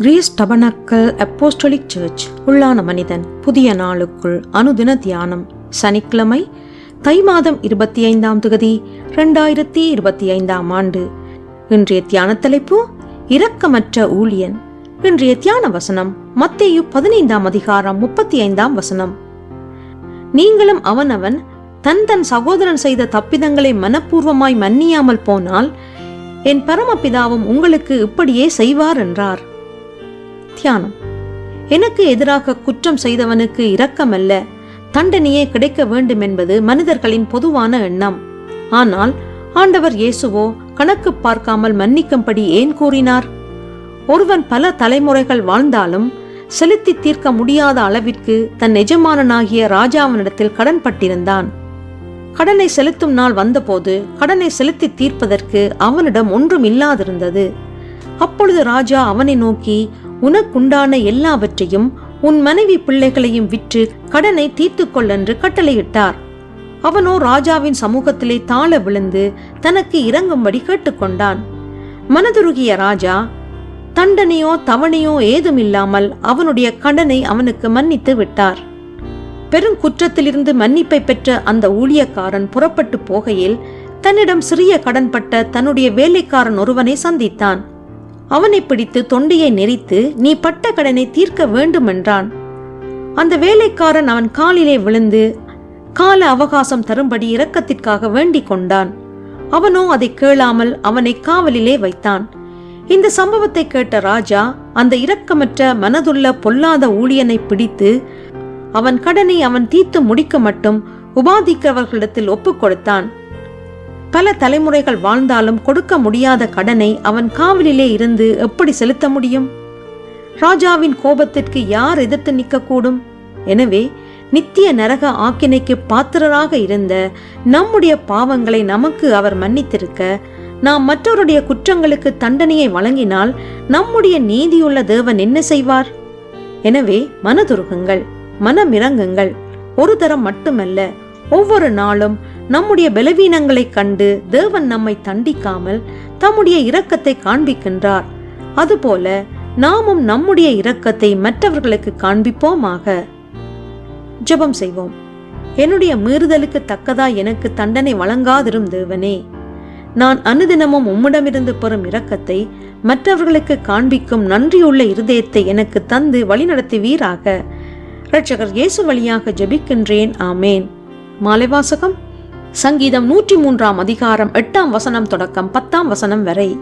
Greece tabernacle apostolic search உள்ளான மனிதன் புதிய நாளுக்குள் அனுதின தியானம். சனிக்கிழமை தை மாதம் இருபத்தி ஐந்தாம் தொகுதி ரெண்டாயிரத்தி இருபத்தி ஐந்தாம் ஆண்டு. இன்றைய தியான தலைப்பு இரக்கமற்ற ஊழியன். இன்றைய தியான வசனம் மத்தேயு பதினைந்தாம் அதிகாரம் முப்பத்தி ஐந்தாம் வசனம். நீங்களும் அவனவன் தன் தன் சகோதரன் செய்த தப்பிதங்களை மனப்பூர்வமாய் மன்னியாமல் போனால் என் பரமபிதாவும் உங்களுக்கு இப்படியே செய்வார் என்றார். தியானம். எனக்கு எதிராக குற்றம் செய்தவனுக்கு இரக்கமல்ல தண்டனையே கிடைக்க வேண்டும் என்பது மனிதர்களின் பொதுவான எண்ணம். ஆனால் ஆண்டவர் இயேசுவோ கணக்கு பார்க்காமல் மன்னிக்கும்படி ஏன் கூறினார்? ஒருவன் பல தலைமுறைகள் வாழ்ந்தாலும் செலுத்தி தீர்க்க முடியாத அளவிற்கு தன் எஜமானனாகிய ராஜாவினிடத்தில் கடன்பட்டிருந்தான் கடனை செலுத்தும் நாள் வந்தபோது கடனை செலுத்தி தீர்ப்பதற்கு அவனிடம் ஒன்றும் இல்லாதிருந்தது. அப்பொழுது ராஜா அவனை நோக்கி உனக்குண்டான எல்லாவற்றையும் உன் மனைவி பிள்ளைகளையும் விற்று கடனை தீர்த்து கொள்ளென்று கட்டளையிட்டார். அவனோ ராஜாவின் சமூகத்திலே தாழ விழுந்து தனக்கு இறங்கும்படி கேட்டுக்கொண்டான். மனதுருகிய ராஜா தண்டனையோ தவணையோ ஏதுமில்லாமல் அவனுடைய கடனை அவனுக்கு மன்னித்து விட்டார். பெருங்குற்றத்திலிருந்து மன்னிப்பை பெற்ற அந்த ஊழியக்காரன் புறப்பட்டு போகையில் தன்னிடம் சிறிய கடன்பட்ட தன்னுடைய வேலைக்காரன் ஒருவனை சந்தித்தான். அவனை பிடித்து தொண்டையை நெரித்து நீ பட்ட கடனை தீர்க்க வேண்டுமென்றான். அந்த வேலைக்காரன் அவன் காலிலே விழுந்து கால அவகாசம் தரும்படி இரக்கத்திற்காக வேண்டிக் கொண்டான். அவனோ அதை கேளாமல் அவனை காவலிலே வைத்தான். இந்த சம்பவத்தை கேட்ட ராஜா அந்த இரக்கமற்ற மனதுள்ள பொல்லாத ஊழியனை பிடித்து அவன் கடனை அவன் தீர்த்து முடிக்க மட்டும் உபாதிக்கிறவர்களிடத்தில் ஒப்புக் கொடுத்தான். பல தலைமுறைகள் வாழ்ந்தாலும் கொடுக்க முடியாத கடனை அவன் காவலிலே இருந்து எப்படி செலுத்த முடியும்? ராஜாவின் கோபத்திற்கு யார் எதிர்த்து நிற்கக்கூடும்? எனவே நித்திய நரக ஆக்கினைக்கு பாத்திரராக இருந்த நம்முடைய பாவங்களை நமக்கு அவர் மன்னித்திருக்க நாம் மற்றவருடைய குற்றங்களுக்கு தண்டனையை வழங்கினால் நம்முடைய நீதியுள்ள தேவன் என்ன செய்வார்? எனவே மனதுருகுங்கள் மனமிறங்குங்கள் ஒரு தரம் மட்டுமல்ல ஒவ்வொரு நாளும் நம்முடைய பலவீனங்களைக் கண்டு தேவன் நம்மை தண்டிக்காமல் தம்முடைய இரக்கத்தை காண்பிக்கின்றார். அதுபோல நாமும் நம்முடைய இரக்கத்தை மற்றவர்களுக்கு காண்பிப்போமாக. ஜெபம் செய்வோம். என்னுடைய மீறுதலுக்கு தக்கதா எனக்கு தண்டனை வழங்காதிரும் தேவனே. நான் அனுதினமும் உம்மிடமிருந்து பெறும் இரக்கத்தை மற்றவர்களுக்கு காண்பிக்கும் நன்றியுள்ள இருதயத்தை எனக்கு தந்து வழிநடத்துவீராக. இரட்சகர் இயேசு வழியாக ஜெபிக்கின்றேன். ஆமேன். மாலைவாசகம் சங்கீதம் நூற்றி மூன்றாம் அதிகாரம் எட்டாம் வசனம் தொடக்கம் பத்தாம் வசனம் வரை.